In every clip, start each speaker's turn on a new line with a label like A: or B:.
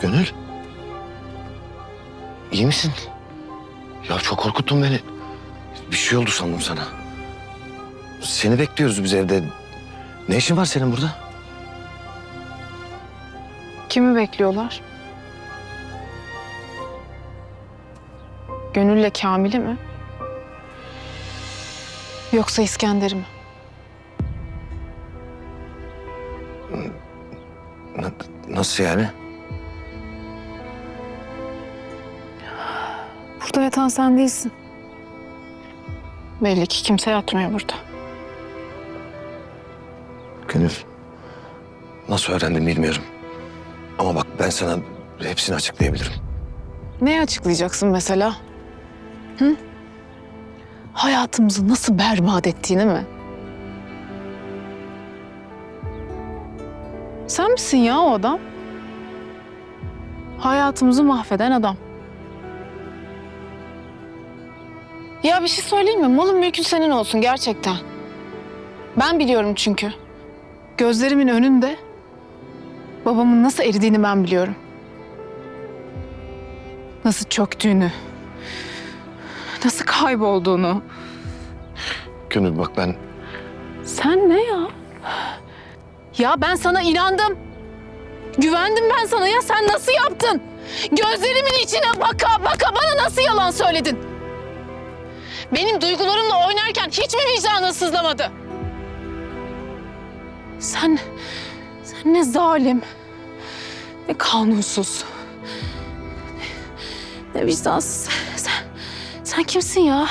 A: Gönül. İyi misin? Ya çok korkuttun beni. Bir şey oldu sandım sana. Seni bekliyoruz biz evde. Ne işin var senin burada?
B: Kimi bekliyorlar? Gönül'le Kamil'i mi? Yoksa İskender'i mi?
A: Na- nasıl yani?
B: Burada yatan sen değilsin. Belli ki kimse yatmıyor burada.
A: Gönül. Nasıl öğrendim bilmiyorum. Ama bak ben sana hepsini açıklayabilirim.
B: Neyi açıklayacaksın mesela? Hı? Hayatımızı nasıl berbat ettiğini mi? Sen misin ya o adam? Hayatımızı mahveden adam. Ya bir şey söyleyeyim mi? Malın mülkün senin olsun gerçekten. Ben biliyorum çünkü. Gözlerimin önünde babamın nasıl eridiğini ben biliyorum nasıl çöktüğünü, nasıl kaybolduğunu.
A: Gönül bak ben
B: Sen ne ya? Ya ben sana inandım. Güvendim ben sana ya sen nasıl yaptın? Gözlerimin içine baka baka bana nasıl yalan söyledin? Benim duygularımla oynarken hiç mi vicdanın sızlamadı? Sen, sen ne zalim, ne kanunsuz, ne vicdansız. Sen, sen kimsin ya?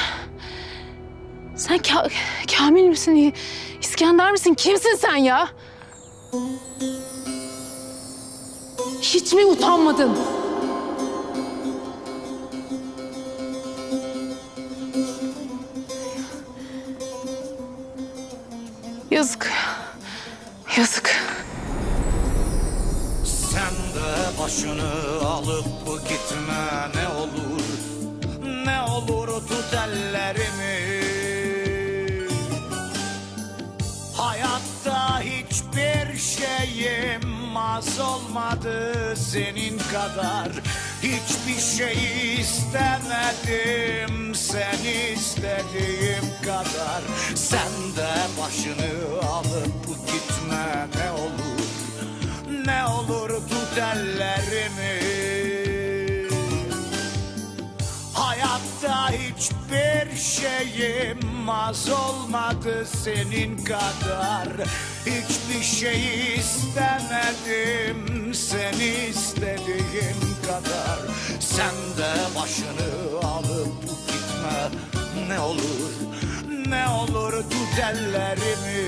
B: Sen Ka- Kamil misin? İskender misin? Kimsin sen ya? Hiç mi utanmadın? Yazık. Yazık.
C: Sen de başını alıp gitme ne olur Ne olur tut ellerimi Hayatta hiçbir şeyim az olmadı senin kadar Hiçbir şey istemedim sen istediğim kadar. Sen de başını alıp gitme ne olur ne olur tut ellerimi Hayatta hiçbir şeyim az olmadı senin kadar. Hiçbir şey istemedim seni istediğim kadar sen de başını alıp gitme. Ne olur ne olur tut ellerimi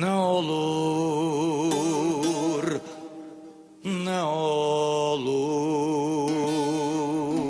C: Ne olur.